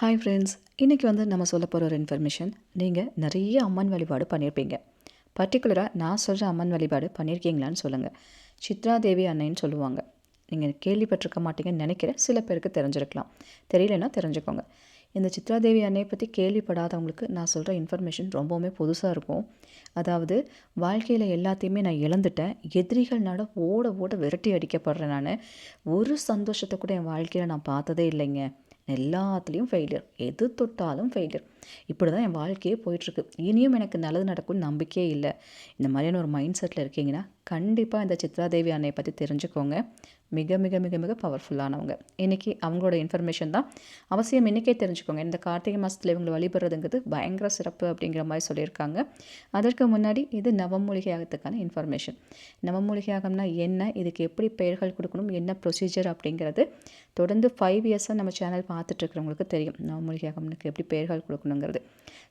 Hi friends இன்றைக்கி வந்து நம்ம சொல்ல போகிற ஒரு இன்ஃபர்மேஷன் நீங்கள் நிறைய அம்மன் வழிபாடு பண்ணியிருப்பீங்க பர்டிகுலராக நான் சொல்கிற அம்மன் வழிபாடு பண்ணியிருக்கீங்களான்னு சொல்லுங்கள் சித்ரா தேவி அன்னைன்னு சொல்லுவாங்க. நீங்கள் கேள்விப்பட்டிருக்க மாட்டீங்கன்னு நினைக்கிறேன். சில பேருக்கு தெரிஞ்சிருக்கலாம். தெரியலன்னா தெரிஞ்சுக்கோங்க. இந்த சித்ரா தேவி அன்னையை பற்றி கேள்விப்படாதவங்களுக்கு நான் சொல்கிற இன்ஃபர்மேஷன் ரொம்பவுமே புதுசாக இருக்கும். அதாவது வாழ்க்கையில் எல்லாத்தையுமே நான் இழந்துட்டேன். எதிரிகள்னால ஓட ஓட விரட்டி அடிக்கப்படுறேன் நான். ஒரு சந்தோஷத்தை கூட என் வாழ்க்கையில் நான் பார்த்ததே இல்லைங்க. எல்லாத்துலேயும் ஃபெயிலியர் எது தொட்டாலும் ஃபெயிலியர் இப்படி தான் என் வாழ்க்கையே போயிட்டுருக்கு. இனியும் எனக்கு நல்லது நடக்கும்னு நம்பிக்கையே இல்லை. இந்த மாதிரியான ஒரு மைண்ட் செட்டில் இருக்கீங்கன்னா கண்டிப்பாக இந்த சித்ராதேவி அன்னையை பற்றி தெரிஞ்சுக்கோங்க. மிக மிக மிக மிக பவர்ஃபுல்லானவங்க இன்றைக்கி அவங்களோட இன்ஃபர்மேஷன் தான். அவசியம் இன்றைக்கே தெரிஞ்சுக்கோங்க. இந்த கார்த்திகை மாதத்தில் இவங்களை வழிபடுறதுங்கிறது பயங்கர சிறப்பு அப்படிங்கிற மாதிரி சொல்லியிருக்காங்க. அதற்கு முன்னாடி இது நவமூலிகையாகத்துக்கான இன்ஃபர்மேஷன் நவமூலிகையாகம்னா என்ன இதுக்கு எப்படி பெயர்கள் கொடுக்கணும் என்ன ப்ரொசீஜர் அப்படிங்கிறது தொடர்ந்து ஃபைவ் இயர்ஸாக நம்ம சேனல் பார்த்துட்ருக்கிறவங்களுக்கு தெரியும். நவமூலிகையாகம்னுக்கு எப்படி பெயர்கள் கொடுக்கணுங்கிறது.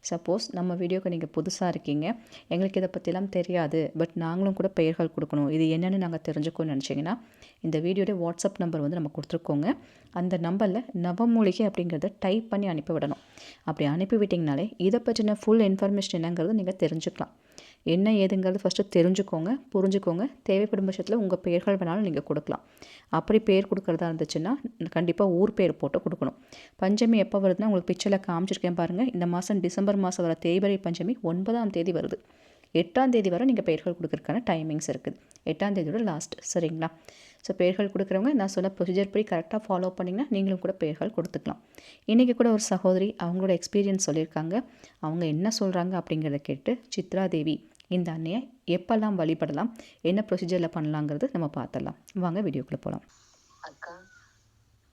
சப்போஸ் நம்ம வீடியோக்கு நீங்கள் புதுசாக இருக்கீங்க. எங்களுக்கு இதை பற்றிலாம் தெரியாது. பட் நாங்களும் கூட பெயர்கள் கொடுக்கணும். இது என்னென்னு நாங்கள் தெரிஞ்சுக்கணும்னு நினச்சிங்கன்னா இந்த வீடியோடைய வாட்ஸ்அப் நம்பர் வந்து நம்ம கொடுத்துருக்கோங்க. அந்த நம்பரில் நவமூலிகை அப்படிங்கிறத டைப் பண்ணி அனுப்பி விடணும். அப்படி அனுப்பி விட்டிங்கனாலே இதை பற்றின ஃபுல் இன்ஃபர்மேஷன் என்னங்கிறது நீங்கள் தெரிஞ்சுக்கலாம். என்ன ஏதுங்கிறது ஃபஸ்ட்டு தெரிஞ்சுக்கோங்க புரிஞ்சுக்கோங்க. தேவைப்படும் பட்சத்தில் உங்கள் பெயர்கள் வேணாலும் நீங்கள் கொடுக்கலாம். அப்படி பேர் கொடுக்குறதா இருந்துச்சுன்னா கண்டிப்பாக ஊர் பேர் போட்டு கொடுக்கணும். பஞ்சமி எப்போ வருதுன்னா உங்களுக்கு பிக்சரில் காமிச்சிருக்கேன் பாருங்கள் இந்த மாதம் டிசம்பர் மாதம் வர தேய்பிரை பஞ்சமி ஒன்பதாம் தேதி வருது. எட்டாம் தேதி வரை நீங்கள் பெயர்கள் கொடுக்குறதுக்கான டைமிங்ஸ் இருக்குது. எட்டாம் தேதியோட லாஸ்ட் சரிங்களா? ஸோ பெயர்கள் கொடுக்குறவங்க நான் சொன்ன ப்ரொசீஜர் படி கரெக்டாக ஃபாலோ பண்ணிங்கன்னா நீங்களும் கூட பெயர்கள் கொடுத்துக்கலாம். இன்றைக்கி கூட ஒரு சகோதரி அவங்களோட எக்ஸ்பீரியன்ஸ் சொல்லியிருக்காங்க. அவங்க என்ன சொல்கிறாங்க அப்படிங்கிறத கேட்டு சித்ரா தேவி இந்த அன்னையை எப்பெல்லாம் வழிபடலாம் என்ன ப்ரொசீஜரில் பண்ணலாங்கிறது நம்ம பார்த்துடலாம். வாங்க வீடியோக்குள்ளே போகலாம் அக்கா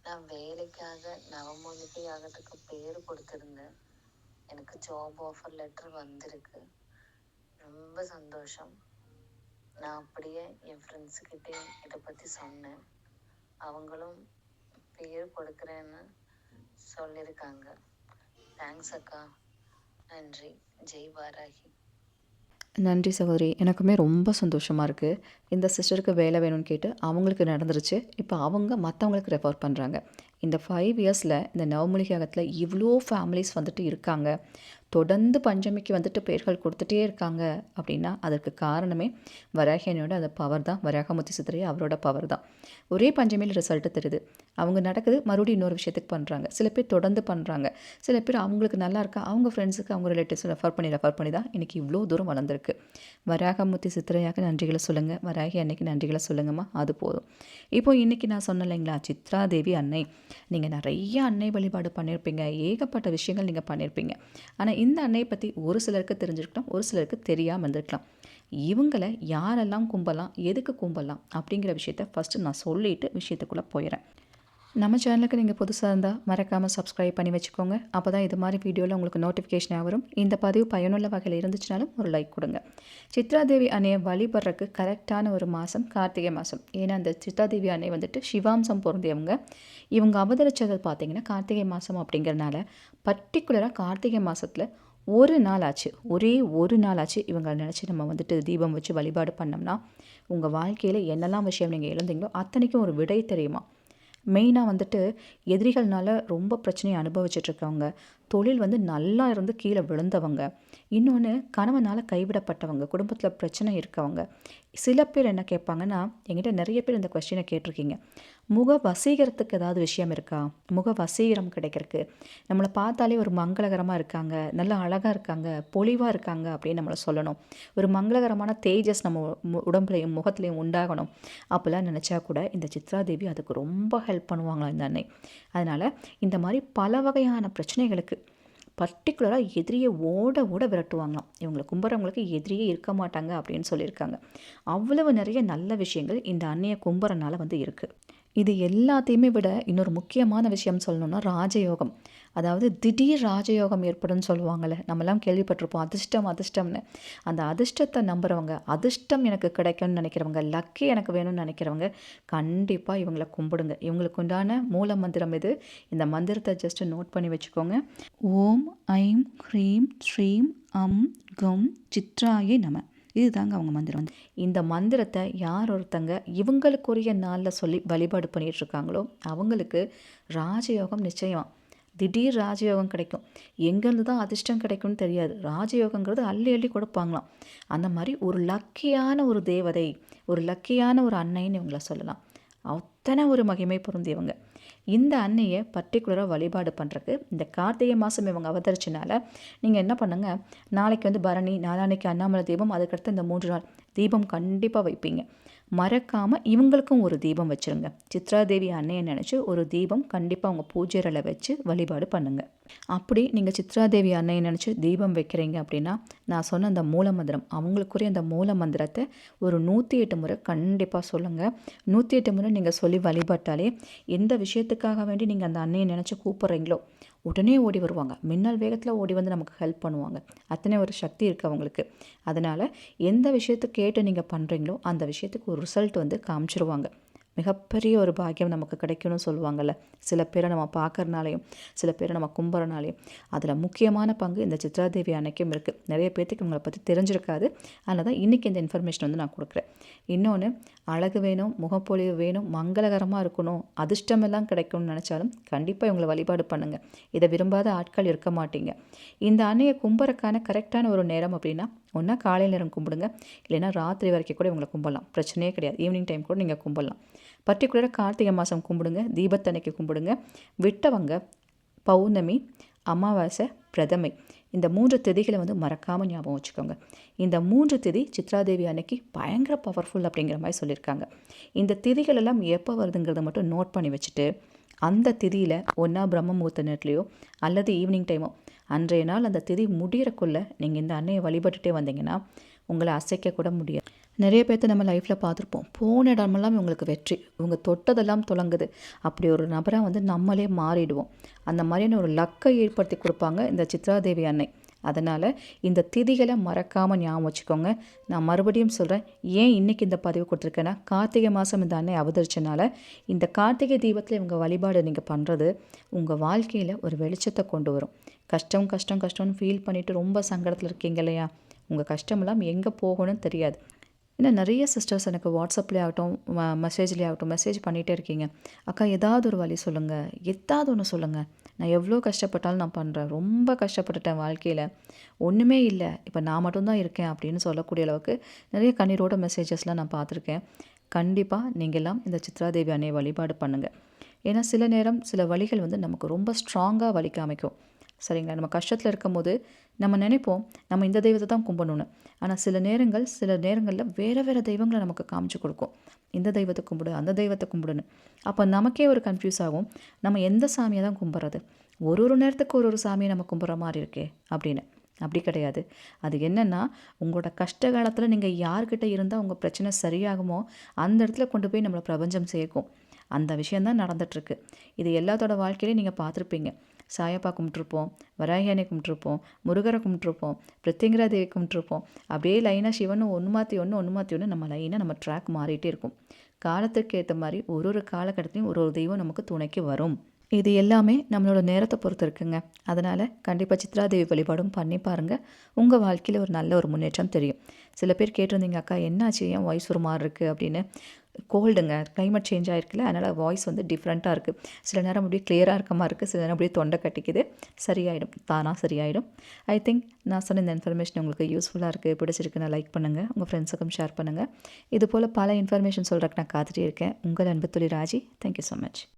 நான் வேலைக்காக நவமூலிகையாகத்துக்கு பேர் கொடுத்துருந்தேன். எனக்கு ஜாப் ஆஃபர் லெட்டர் வந்திருக்கு. ரொம்ப சந்தோஷம். நான் அப்படியே என் ஃப்ரெண்ட்ஸுக்கிட்டே இதை பற்றி சொன்னேன். அவங்களும் பேர் கொடுக்குறேன்னு சொல்லியிருக்காங்க. தேங்க்ஸ் அக்கா. நன்றி. ஜெய் பாராகி. நன்றி சகோதரி. எனக்குமே ரொம்ப சந்தோஷமாக இருக்குது இந்த சிஸ்டருக்கு வேலை வேணும்னு கேட்டு அவங்களுக்கு நடந்துருச்சு. இப்போ அவங்க மற்றவங்களுக்கு ரெஃபர் பண்ணுறாங்க இந்த ஃபைவ் இயர்ஸில் இந்த நவமூலிகத்தில் இவ்வளோ ஃபேமிலிஸ் வந்துட்டு இருக்காங்க. தொடர்ந்து பஞ்சமிக்கு வந்துட்டு பெயர்கள் கொடுத்துட்டே இருக்காங்க அப்படின்னா அதற்கு காரணமே வராகியனோட அந்த பவர் தான். வராகமுத்தி சித்திரை அவரோட பவர் தான். ஒரே பஞ்சமியில் ரிசல்ட்டு தெரியுது. அவங்க நடக்குது மறுபடியும் இன்னொரு விஷயத்துக்கு பண்ணுறாங்க சில பேர் தொடர்ந்து பண்ணுறாங்க சில பேர் அவங்களுக்கு நல்லா இருக்கா? அவங்க ஃப்ரெண்ட்ஸுக்கு அவங்க ரிலேட்டிவ்ஸ் ரெஃபர் பண்ணி ரெஃபர் பண்ணி தான் இன்றைக்கி இவ்வளோ தூரம் வளர்ந்துருக்கு. வராகமுத்தி சித்திரையாக நன்றிகளை சொல்லுங்கள் வராகி அன்னைக்கு நன்றிகளை சொல்லுங்கம்மா. அது போதும். இப்போது இன்றைக்கி நான் சொன்னேன் இல்லைங்களா சித்ரா தேவி அன்னை. நீங்கள் நிறைய அன்னை வழிபாடு பண்ணியிருப்பீங்க ஏகப்பட்ட விஷயங்கள் நீங்கள் பண்ணியிருப்பீங்க ஆனால் இந்த அன்னையை பற்றி ஒரு சிலருக்கு தெரிஞ்சிருக்கலாம் ஒரு சிலருக்கு தெரியாமல் இருந்திருக்கலாம். இவங்களை யாரெல்லாம் கும்பலாம் எதுக்கு கும்பலாம் அப்படிங்கிற விஷயத்த ஃபஸ்ட்டு நான் சொல்லிவிட்டு விஷயத்துக்குள்ளே போயிடுறேன். நம்ம சேனலுக்கு நீங்கள் புதுசாக இருந்தால் மறக்காமல் சப்ஸ்கிரைப் பண்ணி வச்சுக்கோங்க. அப்போ தான் இது மாதிரி வீடியோவில் உங்களுக்கு நோட்டிஃபிகேஷனாக வரும். இந்த பதிவு பயனுள்ள வகையில் இருந்துச்சுனாலும் ஒரு லைக் கொடுங்க. சித்ராதேவி அணையை வழிபடுறதுக்கு கரெக்டான ஒரு மாதம் கார்த்திகை மாதம் ஏன்னா அந்த சித்ராதேவி அணை வந்துட்டு சிவாம்சம் பொருந்தியவங்க. இவங்க அவதரிச்சது பார்த்தீங்கன்னா கார்த்திகை மாதம் அப்படிங்கிறனால பர்டிகுலராக கார்த்திகை மாதத்தில் ஒரு நாள் ஆச்சு. ஒரே ஒரு நாள் ஆச்சு இவங்களை நினச்சி நம்ம வந்துட்டு தீபம் வச்சு வழிபாடு பண்ணோம்னா உங்கள் வாழ்க்கையில் என்னெல்லாம் விஷயம் நீங்கள் இழந்தீங்களோ அத்தனைக்கும் ஒரு விடை தெரியுமா? மெயினாக வந்துட்டு எதிரிகள்னால ரொம்ப பிரச்சனையை அனுபவிச்சுட்ருக்கவங்க தொழில் வந்து நல்லா இருந்து கீழே விழுந்தவங்க. இன்னொன்று கணவனால் கைவிடப்பட்டவங்க குடும்பத்தில் பிரச்சனை இருக்கவங்க. சில பேர் என்ன கேட்பாங்கன்னா எங்கிட்ட நிறைய பேர் இந்த கொஸ்டினை கேட்டிருக்கீங்க. முக வசீகரத்துக்கு ஏதாவது விஷயம் இருக்கா? முக வசீகரம் கிடைக்கிறதுக்கு. நம்மளை பார்த்தாலே ஒரு மங்களகரமாக இருக்காங்க நல்லா அழகாக இருக்காங்க பொலிவாக இருக்காங்க அப்படின்னு நம்மளை சொல்லணும். ஒரு மங்களகரமான தேஜஸ் நம்ம உடம்புலையும் முகத்துலையும் உண்டாகணும். அப்போல்லாம் நினச்சா கூட இந்த சித்ராதேவி அதுக்கு ரொம்ப ஹெல்ப் பண்ணுவாங்களா இந்த அன்னை. அதனால் இந்த மாதிரி பல வகையான பிரச்சனைகளுக்கு பர்டிகுலராக எதிரியை ஓட ஓட விரட்டுவாங்களாம். இவங்களை கும்புறவங்களுக்கு எதிரியே இருக்க மாட்டாங்க அப்படின்னு சொல்லியிருக்காங்க. அவ்வளவு நிறைய நல்ல விஷயங்கள் இந்த அன்னைய கும்புறனால வந்து இருக்குது இது எல்லாத்தையுமே விட இன்னொரு முக்கியமான விஷயம் சொல்லணும்னா ராஜயோகம். அதாவது திடீர் ராஜயோகம் ஏற்படும்னு சொல்லுவாங்கள்ல நம்மலாம் கேள்விப்பட்டிருப்போம் அதிர்ஷ்டம் அதிர்ஷ்டம்னு. அந்த அதிர்ஷ்டத்தை நம்புகிறவங்க அதிர்ஷ்டம் எனக்கு கிடைக்கும்னு நினைக்கிறவங்க லக்கி எனக்கு வேணும்னு நினைக்கிறவங்க கண்டிப்பாக இவங்களை கும்பிடுங்க. இவங்களுக்கு உண்டான மூல மந்திரம் இது இந்த மந்திரத்தை ஜஸ்ட் நோட் பண்ணி வச்சுக்கோங்க. ஓம் ஐம் ஹ்ரீம் ஸ்ரீம் அம் கம் சித்ராயே நம. இதுதாங்க அவங்க மந்திரம் வந்து. இந்த மந்திரத்தை யார் ஒருத்தங்க இவங்களுக்குரிய நாளில் சொல்லி வழிபாடு பண்ணிகிட்ருக்காங்களோ அவங்களுக்கு ராஜயோகம் நிச்சயம். திடீர் ராஜயோகம் கிடைக்கும். எங்கேருந்து தான் அதிர்ஷ்டம் கிடைக்கும்னு தெரியாது. ராஜயோகங்கிறது அள்ளி அள்ளி கொடுப்பாங்களாம். அந்த மாதிரி ஒரு லக்கியான ஒரு தேவதை ஒரு லக்கியான ஒரு அன்னைன்னு இவங்கள சொல்லலாம். அத்தனை ஒரு மகிமை பொருந்தியவங்க. இந்த அன்னையை பர்டிகுலராக வழிபாடு பண்ணுறக்கு இந்த கார்த்திகை மாதம் இவங்க அவதரிச்சனால நீங்கள் என்ன பண்ணுங்கள் நாளைக்கு வந்து பரணி நாளான்னைக்கு அண்ணாமலை தீபம் அதுக்கடுத்து இந்த மூன்று நாள் தீபம் கண்டிப்பாக வைப்பீங்க. மறக்காமல் இவங்களுக்கும் ஒரு தீபம் வச்சுருங்க. சித்ராதேவி அன்னையை நினச்சி ஒரு தீபம் கண்டிப்பாக உங்கள் பூஜைகளை வச்சு வழிபாடு பண்ணுங்கள் அப்படி நீங்கள் சித்ராதேவி அன்னையை நினச்சி தீபம் வைக்கிறீங்க அப்படின்னா நான் சொன்ன அந்த மூல மந்திரம் அவங்களுக்குரிய அந்த மூல மந்திரத்தை ஒரு நூற்றி எட்டு முறை கண்டிப்பாக சொல்லுங்கள் நூற்றி எட்டு முறை நீங்கள் சொல்லி வழிபட்டாலே எந்த விஷயத்துக்காக வேண்டி நீங்கள் அந்த அன்னையை நினச்சி கூப்பிட்றீங்களோ உடனே ஓடி வருவாங்க. மின்னல் வேகத்தில் ஓடி வந்து நமக்கு ஹெல்ப் பண்ணுவாங்க. அத்தனை ஒரு சக்தி இருக்குது அவங்களுக்கு. அதனால் எந்த விஷயத்தை கேட்டு நீங்கள் பண்ணுறீங்களோ அந்த விஷயத்துக்கு ஒரு ரிசல்ட் வந்து காமிச்சிருவாங்க. மிகப்பெரிய ஒரு பாக்கியம் நமக்கு கிடைக்கும்னு சொல்லுவாங்கள்ல சில பேரை நம்ம பார்க்கறனாலையும் சில பேரை நம்ம கும்புறனாலையும் அதில் முக்கியமான பங்கு இந்த சித்ராதேவி அன்னைக்கும் இருக்குது நிறைய பேர்த்துக்கு இவங்களை பற்றி தெரிஞ்சிருக்காது. அதனால் தான் இன்றைக்கி இந்த இன்ஃபர்மேஷன் வந்து நான் கொடுக்குறேன். இன்னொன்று அழகு வேணும் முகப்பொழிவு வேணும் மங்களகரமாக இருக்கணும் அதிர்ஷ்டமெல்லாம் கிடைக்கும்னு நினச்சாலும் கண்டிப்பாக இவங்களை வழிபாடு பண்ணுங்கள் இதை விரும்பாத ஆட்கள் இருக்க மாட்டீங்க. இந்த அன்னையை கும்புறக்கான கரெக்டான ஒரு நேரம் அப்படின்னா ஒன்றா காலை நேரம் கும்பிடுங்க. இல்லைன்னா ராத்திரி வரைக்கும் கூட இவங்களை கும்பிடலாம் பிரச்சனையே கிடையாது. ஈவினிங் டைம் கூட நீங்கள் கும்பிடலாம் பர்டிகுலராக கார்த்திகை மாதம் கும்பிடுங்க தீபத்தன்னைக்கு கும்பிடுங்க. விட்டவங்க பௌர்ணமி அமாவாசை பிரதமை. இந்த மூன்று திதிகளை வந்து மறக்காமல் ஞாபகம் வச்சுக்கோங்க. இந்த மூன்று திதி சித்ராதேவி அன்னைக்கு பயங்கர பவர்ஃபுல் அப்படிங்கிற மாதிரி சொல்லியிருக்காங்க. இந்த திதிகள் எல்லாம் எப்போ வருதுங்கிறத மட்டும் நோட் பண்ணி வச்சுட்டு அந்த திதியில் ஒன்றா பிரம்ம முகூர்த்த நேரத்துலையோ அல்லது ஈவினிங் டைமோ அன்றைய நாள் அந்த திதி முடிகிறக்குள்ளே நீங்கள் இந்த அன்னையை வழிபட்டுட்டே வந்தீங்கன்னா உங்களை அசைக்க கூட முடியாது. நிறைய பேர்த்த நம்ம லைஃப்பில் பார்த்துருப்போம். போன இடமெல்லாம் இவங்களுக்கு வெற்றி. இவங்க தொட்டதெல்லாம் தொடங்குது அப்படி ஒரு நபராக வந்து நம்மளே மாறிடுவோம். அந்த மாதிரியான ஒரு லக்கை ஏற்படுத்தி கொடுப்பாங்க இந்த சித்ராதேவி அன்னை. அதனால் இந்த திதிகளை மறக்காமல் ஞாபகம் வச்சுக்கோங்க. நான் மறுபடியும் சொல்கிறேன் ஏன் இன்றைக்கி இந்த பதிவு கொடுத்துருக்கேன்னா கார்த்திகை மாதம் இந்த அன்னை அவதரிச்சனால இந்த கார்த்திகை தீபத்தில் இவங்க வழிபாடு நீங்கள் பண்ணுறது உங்கள் வாழ்க்கையில் ஒரு வெளிச்சத்தை கொண்டு வரும். கஷ்டம் கஷ்டம் கஷ்டம்னு ஃபீல் பண்ணிவிட்டு ரொம்ப சங்கடத்தில் இருக்கீங்க இல்லையா? உங்கள் கஷ்டமெல்லாம் எங்கே போகணும்னு தெரியாது. ஏன்னா நிறைய சிஸ்டர்ஸ் எனக்கு வாட்ஸ்அப்லேயே ஆகட்டும் மெசேஜ்லேயே ஆகட்டும் மெசேஜ் பண்ணிகிட்டே இருக்கீங்க. அக்கா ஏதாவது ஒரு வழி சொல்லுங்கள் ஏதாவது ஒன்று சொல்லுங்கள் நான் எவ்வளோ கஷ்டப்பட்டாலும் நான் பண்ணுறேன் ரொம்ப கஷ்டப்பட்டுட்டேன் வாழ்க்கையில். ஒன்றுமே இல்லை. இப்போ நான் மட்டும்தான் இருக்கேன் அப்படின்னு சொல்லக்கூடிய அளவுக்கு நிறைய கண்ணீரோட மெசேஜஸ்லாம் நான் பார்த்துருக்கேன். கண்டிப்பாக நீங்கள்லாம் இந்த சித்ராதேவி அன்னையை வழிபாடு பண்ணுங்கள் ஏன்னா சில நேரம் சில வழிகள் வந்து நமக்கு ரொம்ப ஸ்ட்ராங்காக வழி அமைக்கும். சரிங்களா? நம்ம கஷ்டத்தில் இருக்கும்போது நம்ம நினைப்போம் நம்ம இந்த தெய்வத்தை தான் கும்பிடணும்னு ஆனால் சில நேரங்கள் சில நேரங்களில் வேறு வேறு தெய்வங்களை நமக்கு காமிச்சு கொடுக்கும். இந்த தெய்வத்தை கும்பிடு அந்த தெய்வத்தை கும்பிடுன்னு. அப்போ நமக்கே ஒரு கன்ஃபியூஸ் ஆகும். நம்ம எந்த சாமியை தான் கும்பிட்றது ஒரு ஒரு நேரத்துக்கு ஒரு ஒரு சாமியை நம்ம கும்பிட்ற மாதிரி இருக்கே அப்படின்னு. அப்படி கிடையாது. அது என்னென்னா உங்களோட கஷ்ட காலத்தில் நீங்கள் யார்கிட்ட இருந்தால் உங்கள் பிரச்சனை சரியாகுமோ அந்த இடத்துல கொண்டு போய் நம்மளை பிரபஞ்சம் சேர்க்கும். அந்த விஷயந்தான் நடந்துகிட்ருக்கு இது எல்லாத்தோட வாழ்க்கையிலையும் நீங்கள் பார்த்துருப்பீங்க. சாயப்பா கும்பிட்ருப்போம் வராகியானை கும்பிட்ருப்போம் முருகரை கும்பிட்ருப்போம் பிரித்திங்கரா தேவி கும்பிட்ருப்போம் அப்படியே லைனாக சிவன் ஒன்று மாற்றி ஒன்று ஒன்று மாற்றி ஒன்று நம்ம லைனாக நம்ம ட்ராக் மாறிட்டே இருக்கும். காலத்துக்கு ஏற்ற மாதிரி ஒரு ஒரு காலகட்டத்தையும் ஒரு ஒரு தெய்வம் நமக்கு துணைக்கு வரும். இது எல்லாமே நம்மளோட நேரத்தை பொறுத்து இருக்குங்க. அதனால் கண்டிப்பாக சித்ராதேவி வழிபாடும் பண்ணி பாருங்கள் உங்கள் வாழ்க்கையில் ஒரு நல்ல ஒரு முன்னேற்றம் தெரியும். சில பேர் கேட்டிருந்தீங்க அக்கா என்னாச்சு? ஏன் வயசு ஒரு மாதிரி இருக்குது அப்படின்னு. கோல்டுங்க கிளைமேட் சேஞ்ச் ஆகிருக்குல்ல அதனால் வாய்ஸ் வந்து டிஃப்ரெண்ட்டாக இருக்குது சில நேரம் அப்படியே கிளியராக இருக்க மாதிரி இருக்குது சில நேரம் அப்படியே தொண்டை கட்டிக்குது. சரியாயிடும் தானாக சரியாயிடும். ஐ திங்க் நான் சொன்ன இந்த இன்ஃபர்மேஷன் உங்களுக்கு யூஸ்ஃபுல்லாக இருக்குது பிடிச்சிருக்குன்னு லைக் பண்ணுங்கள் உங்கள் ஃப்ரெண்ட்ஸுக்கும் ஷேர் பண்ணுங்கள் இது போல் பல இன்ஃபர்மேஷன் சொல்கிறக்கு நான் காத்துட்டே இருக்கேன். உங்கள் அன்பு துளி ராஜி தேங்க்யூ ஸோ மச்